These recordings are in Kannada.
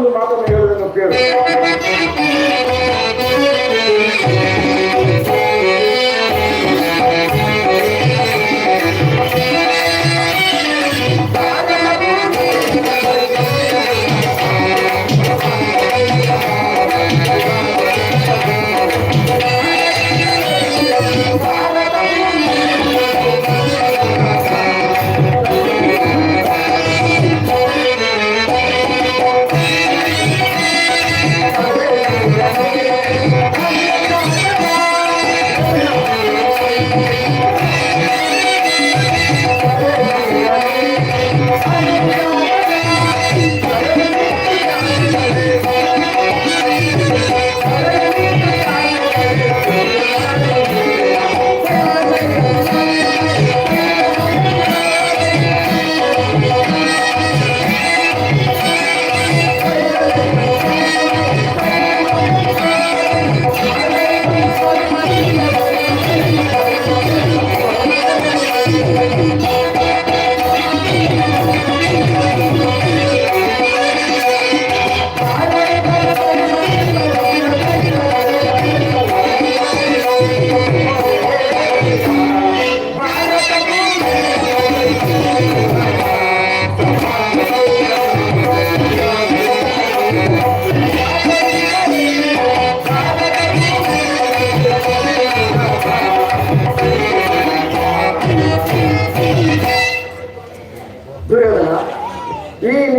ಒಂದು ಮಾತನ್ನು ಹೇಳುವುದನ್ನು ಕೇಳು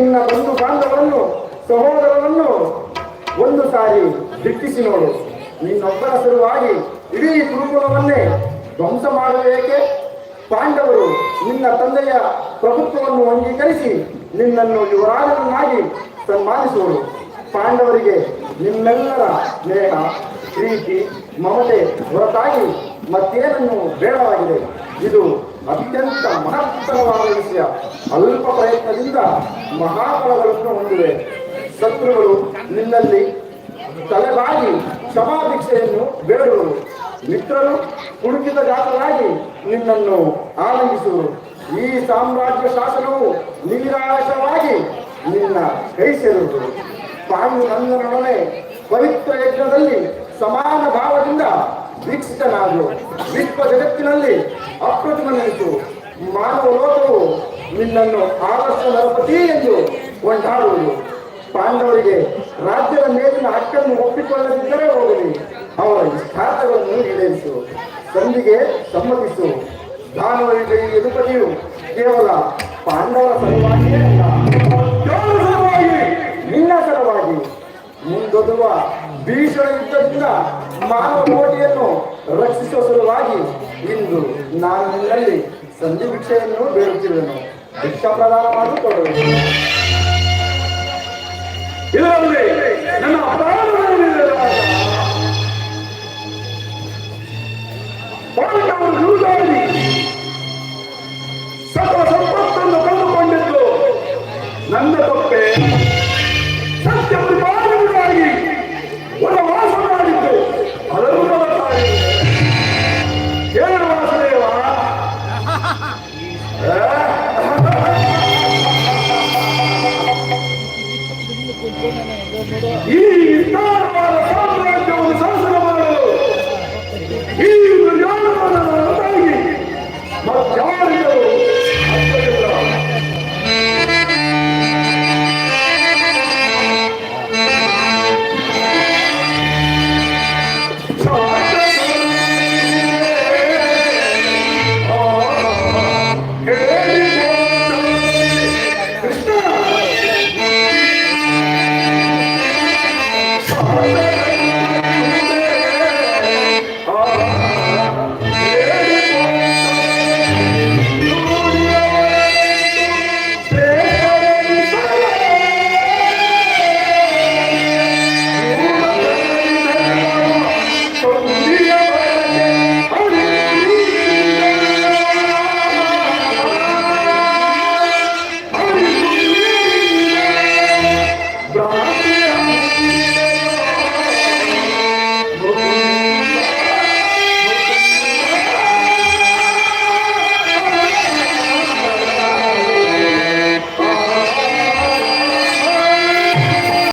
ನಿನ್ನ ಬಂಧು ಬಾಂಧವರನ್ನು, ಸಹೋದರರನ್ನು ಒಂದು ಸಾರಿ ದಿಟ್ಟಿಸಿ ನೋಡು. ನಿನ್ನೊಬ್ಬರ ಸಲುವಾಗಿ ಇಡೀ ಕುರುಕುಲವನ್ನೇ ಧ್ವಂಸ ಮಾಡಬೇಕೆ ಪಾಂಡವರು ನಿನ್ನ ತಂದೆಯ ಪ್ರಭುತ್ವವನ್ನು ಅಂಗೀಕರಿಸಿ ನಿನ್ನನ್ನು ಯುವರಾಜನನ್ನಾಗಿ ಸನ್ಮಾನಿಸುವರು. ಪಾಂಡವರಿಗೆ ನಿಮ್ಮೆಲ್ಲರ ಸ್ನೇಹ, ಪ್ರೀತಿ, ಮಮತೆ ಹೊರತಾಗಿ ಮತ್ತೇನನ್ನು ಬೇಡವಾಗಿದೆ. ಇದು ಅತ್ಯಂತ ಮಹತ್ತರವಾದ ವಿಷಯ. ಅಲ್ಪ ಪ್ರಯತ್ನದಿಂದ ಮಹಾಫಲಗಳನ್ನು ಹೊಂದಿವೆ ಶತ್ರುಗಳು ನಿನ್ನಲ್ಲಿ ತಲೆಬಾಗಿ ಕ್ಷಮಾಭಿಕ್ಷೆಯನ್ನು ಬೇಡುವರು. ಮಿತ್ರರು ಕುಡುಕಿದ ಜಾತರಾಗಿ ನಿನ್ನನ್ನು ಆನಂದಿಸುವರು. ಈ ಸಾಮ್ರಾಜ್ಯ ಶಾಸನವು ನಿರಾಶವಾಗಿ ನಿನ್ನ ಕೈ ಸೇರುವುದು. ಪಾಂಡುನಂದನೊಡನೆ ಪವಿತ್ರ ಯಜ್ಞದಲ್ಲಿ ಸಮಾನ ಭಾವದಿಂದ ವೀಕ್ಷಿತನಾದರು ವಿಶ್ವ ಜಗತ್ತಿನಲ್ಲಿ ಅಪ್ರತಿಮನಿತು ಮಾನವ ಲೋಕವು ನಿನ್ನನ್ನು ಆದರ್ಶ ನರಪತಿ ಎಂದು ಕೊಂಡಾಡುವುದು ಪಾಂಡವರಿಗೆ ರಾಜ್ಯದ ಮೇಲಿನ ಹಕ್ಕನ್ನು ಒಪ್ಪಿಕೊಳ್ಳದಿದ್ದರೆ ಹೋಗಲಿ. ಅವರ ಇಷ್ಟಾರ್ಥಗಳನ್ನು ಈಡೇರಿಸು. ಸಂಧಿಗೆ ಸಮ್ಮತಿಸು. ದಾನವರಿಗೆ ಯದುಪತಿಯು ಕೇವಲ ಪಾಂಡವರ ಸಲುವಾಗಿಯೇ ಅಲ್ಲ ನಿನ್ನ ಸಲುವಾಗಿ. ಮುಂದೊದುವ ಭೀಷಣ ಯುದ್ಧದಿಂದ ಮಾನವ ಕೋಟಿಯನ್ನು ರಕ್ಷಿಸುವ ಸಲುವಾಗಿ ಇಂದು ನಾನು ನಿನ್ನಲ್ಲಿ ಸಂಧಿ ಭಿಕ್ಷೆಯನ್ನು ಬೇಡುತ್ತಿರುವೆನು. ಭಿಕ್ಷಾ ಪ್ರದಾನ ಮಾಡಿಕೊಡುವೆ ಇದರಲ್ಲಿ ನನ್ನ ಅಪರಾಧವೇನಿದೆ ಈ ವಿಸ್ತಾರವಾದ ಸಾಮ್ರಾಜ್ಯವನ್ನು ಶಾಸನ ಮಾಡಲು ಈ ದುರ್ಯೋಧನನ ಹೊರತಾಗಿ ಮತ್ತಾರಿಗೂ